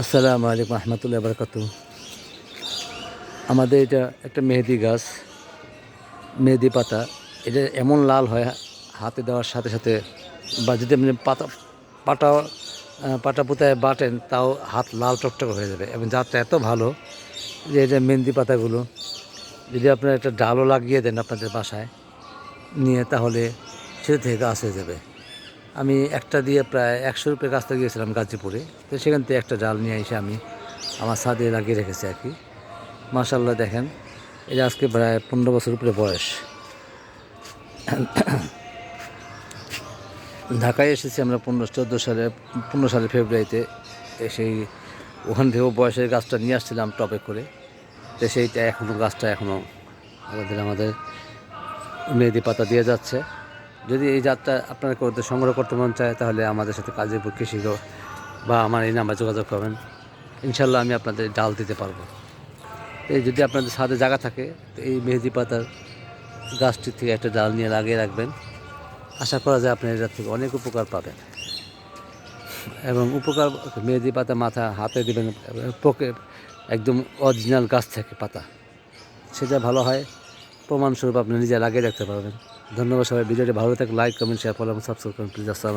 আসসালামু আলাইকুম রহমতুল্লাহ বরকাত আমাদের এটা একটা মেহেদি গাছ, মেহেদি পাতা। এটা এমন লাল হয়, হাতে দেওয়ার সাথে সাথে বা যদি আপনি পাতা, পাটা পাটা পুতায় বাটেন, তাও হাত লাল টকটক হয়ে যাবে এবং জাতটা এত ভালো যে এটা মেহেন্দি পাতাগুলো, যদি আপনারা একটা ডালও লাগিয়ে দেন আপনাদের বাসায়, নিয়ে তাহলে সে থেকে গাছ হয়ে যাবে। আমি একটা দিয়ে প্রায় একশো রুপে গাছটা গিয়েছিলাম গাজীপুরে। তো সেখান থেকে একটা ডাল নিয়ে এসে আমি আমার ছাদে লাগিয়ে রেখেছি আর কি। মাশাল্লাহ দেখেন এটা আজকে প্রায় পনেরো বছর উপরে বয়স। ঢাকায় এসেছি আমরা পনেরো, চোদ্দ সালে, পনেরো সালে ফেব্রুয়ারিতে সেই ওখান থেকেও বয়সের গাছটা নিয়ে আসছিলাম টপে করে। তো সেইটা এখনও গাছটা এখনও আমাদের আমাদের মেহেদি পাতা দিয়ে যাচ্ছে। যদি এই যাত্রা আপনারা করতে, সংগ্রহ করতে মন চায়, তাহলে আমাদের সাথে কাজের পক্ষে কৃষি বা আমার এই নাম্বার যোগাযোগ করবেন। ইনশাল্লাহ আমি আপনাদের ডাল দিতে পারব। এই যদি আপনাদের ছাদে জায়গা থাকে, তো এই মেহেদি পাতার গাছটির থেকে একটা ডাল নিয়ে লাগিয়ে রাখবেন। আশা করা যায় আপনি এটার থেকে অনেক উপকার পাবেন। এবং উপকার, মেহেদি পাতা মাথা, হাতে দেবেন, পোকে একদম অরিজিনাল গাছ থেকে পাতা। সেটা ভালো হয়। প্রমাণস্বরূপ আপনি নিজে লাগিয়ে রাখতে পারবেন। ধন্যবাদ সবাই ভিডিওটি ভালো থাকে লাইক কমেন্ট শেয়ার ফলো এবং সাবস্ক্রাইব করুন প্লিজ আসসালাম